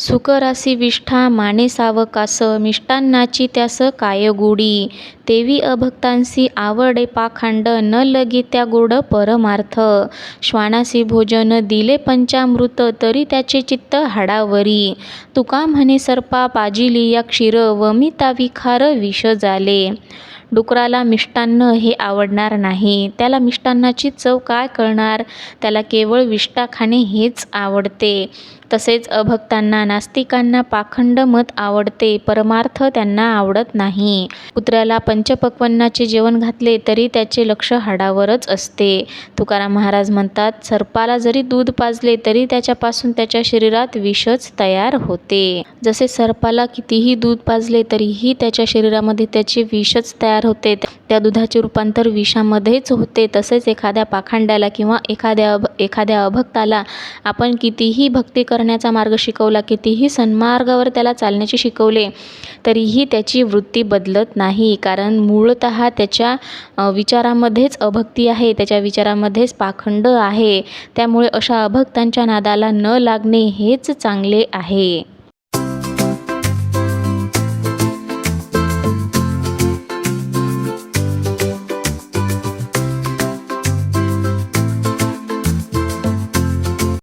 सुकरासी विष्ठा माने सावकास मिष्टान्नाची त्यास काय गोडी तेवी अभक्तांसी आवडे पाखांड न लगी त्या गोड परमार्थ. श्वानासी भोजन दिले पंचामृत तरी त्याचे चित्त हाडावरी. तुका म्हणे सर्पा पाजिलिया क्षीर वमिता विखार विष झाले. डुकराला मिष्टान्न हे आवडणार नाही. त्याला मिष्टान्नाची चव काय कळणार? त्याला केवळ विष्टा खाणे हेच आवडते. तसेच अभक्तांना नास्तिकांना पाखंड मत आवडते. परमार्थ त्यांना आवडत नाही. कुत्र्याला पंचपक्वन्नाचे जेवण घातले तरी त्याचे लक्ष हाडावरच असते. तुकाराम महाराज म्हणतात सर्पाला जरी दूध पाजले तरी त्याच्यापासून त्याच्या शरीरात विषच तयार होते. जसे सर्पाला कितीही दूध पाजले तरीही त्याच्या शरीरामध्ये त्याचे विषच तयार होते. त्या दुधाचे रूपांतर विषामध्येच होते. तसेच एखाद्या पाखांड्याला किंवा एखाद्या अभ एखाद्या अभक्ताला आपण कितीही भक्ती करण्याचा मार्ग शिकवला कितीही सन्मार्गावर त्याला चालण्याचे शिकवले तरीही त्याची वृत्ती बदलत नाही. कारण मूळतः त्याच्या विचारामध्येच अभक्ती आहे त्याच्या विचारामध्येच पाखंड आहे. त्यामुळे अशा अभक्तांच्या नादाला न लागणे हेच चांगले आहे.